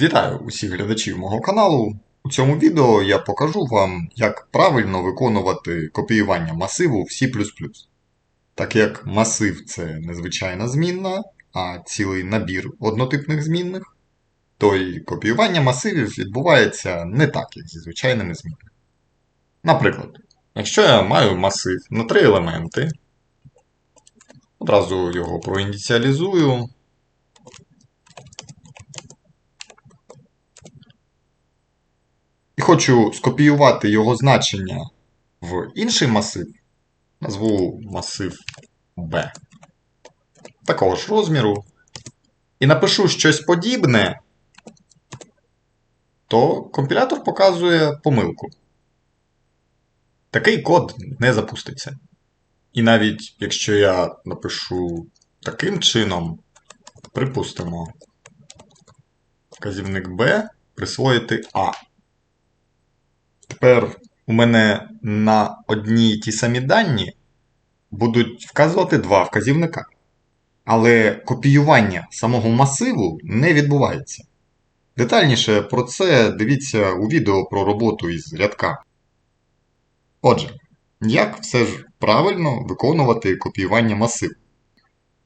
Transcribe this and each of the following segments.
Вітаю усіх глядачів мого каналу. У цьому відео я покажу вам, як правильно виконувати копіювання масиву в C. Так як масив це незвичайна змінна, а цілий набір однотипних змінних, то й копіювання масивів відбувається не так, як зі звичайними змінними. Наприклад, якщо я маю масив на три елементи, одразу його проініціалізую. І хочу скопіювати його значення в інший масив, назву масив B, такого ж розміру, і напишу щось подібне, то компілятор показує помилку. Такий код не запуститься. І навіть якщо я напишу таким чином, припустимо, вказівник B присвоїти А. Тепер у мене на одні й ті самі дані будуть вказувати два вказівника. Але копіювання самого масиву не відбувається. Детальніше про це дивіться у відео про роботу із рядками. Отже, як все ж правильно виконувати копіювання масиву?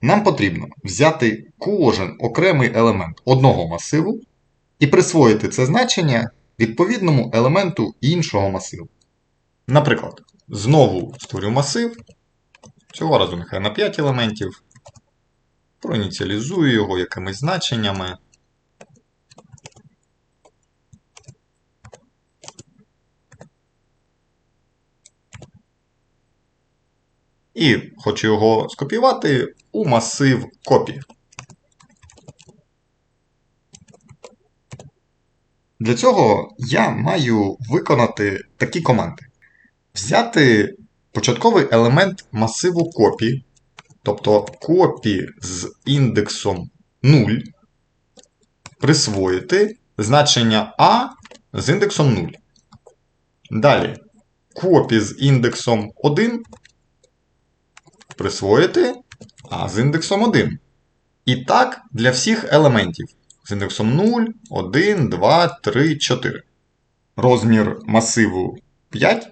Нам потрібно взяти кожен окремий елемент одного масиву і присвоїти це значення відповідному елементу іншого масиву. Наприклад, знову створю масив. Цього разу нехай на 5 елементів. Проініціалізую його якимись значеннями. І хочу його скопіювати у масив копії. Для цього я маю виконати такі команди. Взяти початковий елемент масиву копі, тобто копі з індексом 0, присвоїти значення А з індексом 0. Далі копі з індексом 1 присвоїти А з індексом 1. І так для всіх елементів з індексом 0, 1, 2, 3, 4. Розмір масиву 5,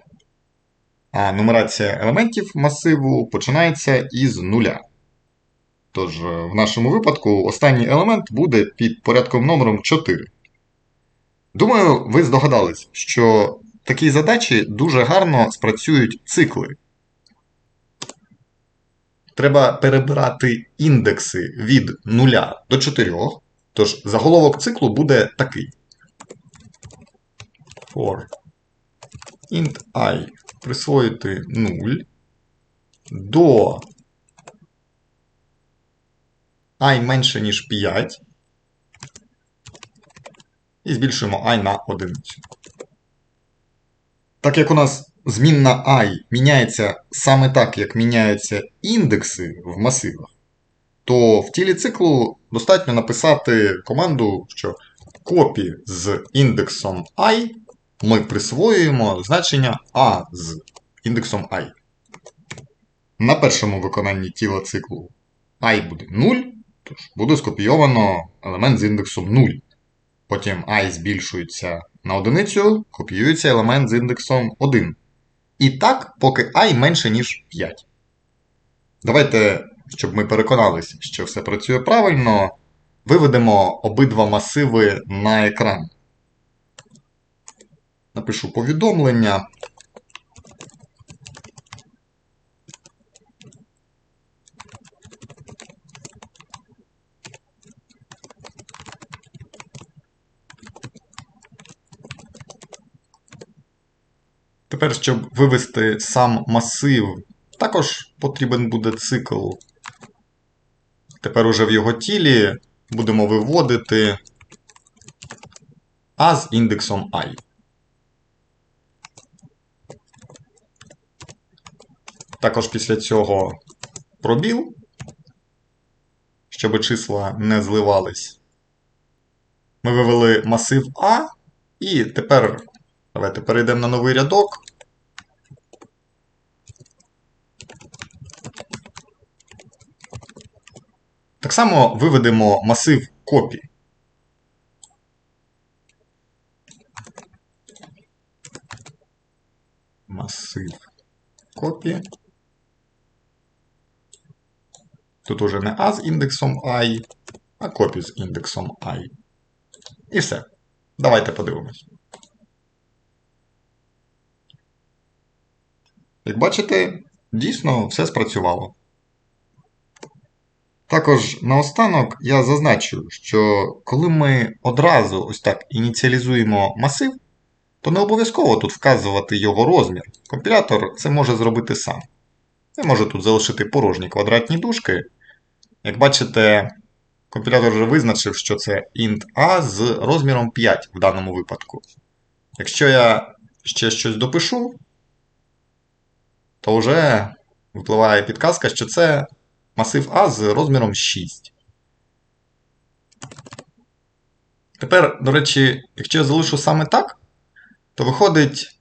а нумерація елементів масиву починається із 0. Тож, в нашому випадку останній елемент буде під порядком номером 4. Думаю, ви здогадались, що в такій задачі дуже гарно спрацюють цикли. Треба перебирати індекси від 0 до 4. Тож заголовок циклу буде такий. For int i присвоїти 0 до і менше, ніж 5. І збільшуємо і на одиницю. Так як у нас змінна і міняється саме так, як міняються індекси в масивах, то в тілі циклу достатньо написати команду, що копі з індексом і ми присвоюємо значення A з індексом i. На першому виконанні тіла циклу і буде 0, тож буде скопійовано елемент з індексом 0. Потім і збільшується на одиницю, копіюється елемент з індексом 1. І так, поки і менше, ніж 5. Давайте щоб ми переконалися, що все працює правильно, виведемо обидва масиви на екран. Напишу повідомлення. Тепер, щоб вивести сам масив, також потрібен буде цикл Тепер уже в його тілі будемо виводити А з індексом I. Також після цього пробіл, щоб числа не зливались. Ми вивели масив А, і тепер давайте перейдемо на новий рядок. Так само виведемо масив копі. Масив копі. Тут уже не А з індексом I, а копі з індексом I. І все. Давайте подивимось. Як бачите, дійсно все спрацювало. Також наостанок я зазначу, що коли ми одразу ось так ініціалізуємо масив, то не обов'язково тут вказувати його розмір. Компілятор це може зробити сам. Я можу тут залишити порожні квадратні дужки. Як бачите, компілятор вже визначив, що це int a з розміром 5 в даному випадку. Якщо я ще щось допишу, то вже випливає підказка, що це масив А з розміром 6. Тепер, до речі, якщо я залишу саме так, то виходить,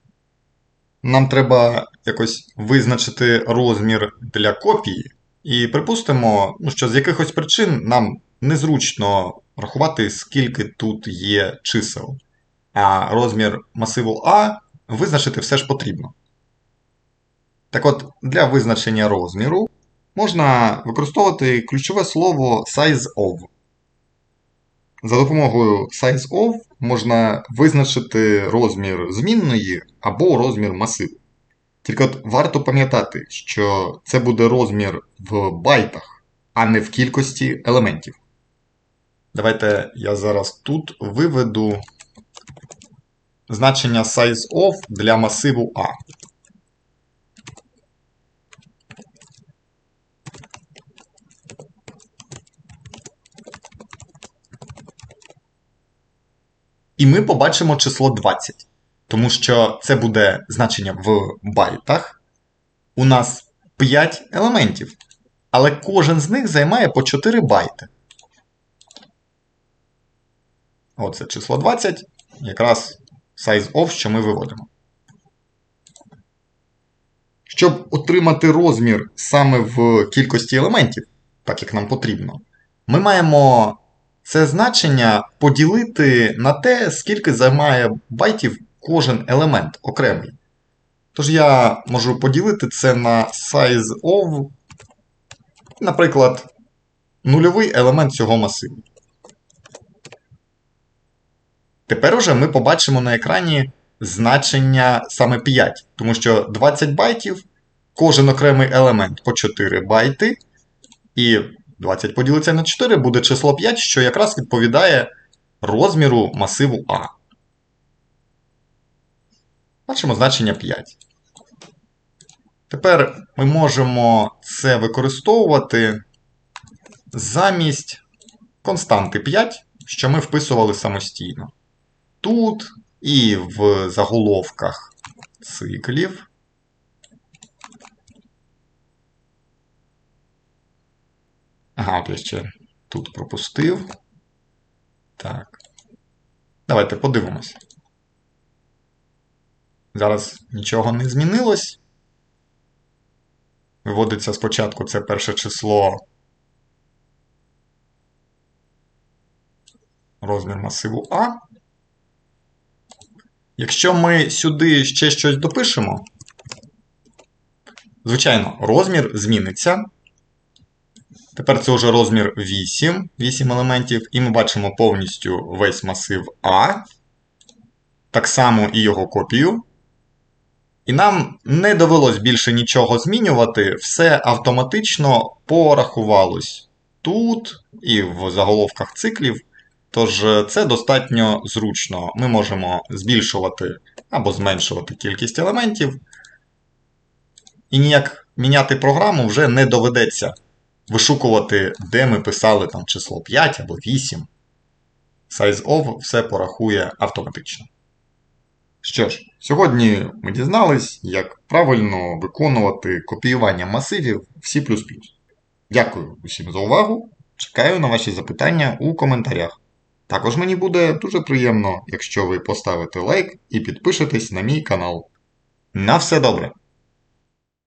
нам треба якось визначити розмір для копії. І припустимо, ну, що з якихось причин нам незручно рахувати, скільки тут є чисел. А розмір масиву А визначити все ж потрібно. Так от, для визначення розміру можна використовувати ключове слово sizeOf. За допомогою sizeOf можна визначити розмір змінної або розмір масиву. Тільки от варто пам'ятати, що це буде розмір в байтах, а не в кількості елементів. Давайте я зараз тут виведу значення sizeOf для масиву A. І побачимо число 20. Тому що це буде значення в байтах. У нас 5 елементів. Але кожен з них займає по 4 байти. Оце число 20. Якраз size of, що ми виводимо. Щоб отримати розмір саме в кількості елементів, так як нам потрібно, ми маємо це значення поділити на те, скільки займає байтів кожен елемент окремий. Тож я можу поділити це на size of, наприклад, нульовий елемент цього масиву. Тепер уже ми побачимо на екрані значення саме 5, тому що 20 байтів, кожен окремий елемент по 4 байти, і 20 поділиться на 4 буде число 5, що якраз відповідає розміру масиву А. Бачимо значення 5. Тепер ми можемо це використовувати замість константи 5, що ми вписували самостійно. Тут і в заголовках циклів. Ще тут пропустив. Так. Давайте подивимось. Зараз нічого не змінилось. Виводиться спочатку це перше число. Розмір масиву А. Якщо ми сюди ще щось допишемо, звичайно, розмір зміниться. Тепер це вже розмір 8, 8 елементів, і ми бачимо повністю весь масив А, так само і його копію. І нам не довелось більше нічого змінювати, все автоматично порахувалось тут і в заголовках циклів. Тож це достатньо зручно. Ми можемо збільшувати або зменшувати кількість елементів. І ніяк міняти програму вже не доведеться вишукувати, де ми писали там число 5 або 8. SizeOf все порахує автоматично. Що ж, сьогодні ми дізнались, як правильно виконувати копіювання масивів в C. Дякую усім за увагу. Чекаю на ваші запитання у коментарях. Також мені буде дуже приємно, якщо ви поставите лайк і підпишетесь на мій канал. На все добре!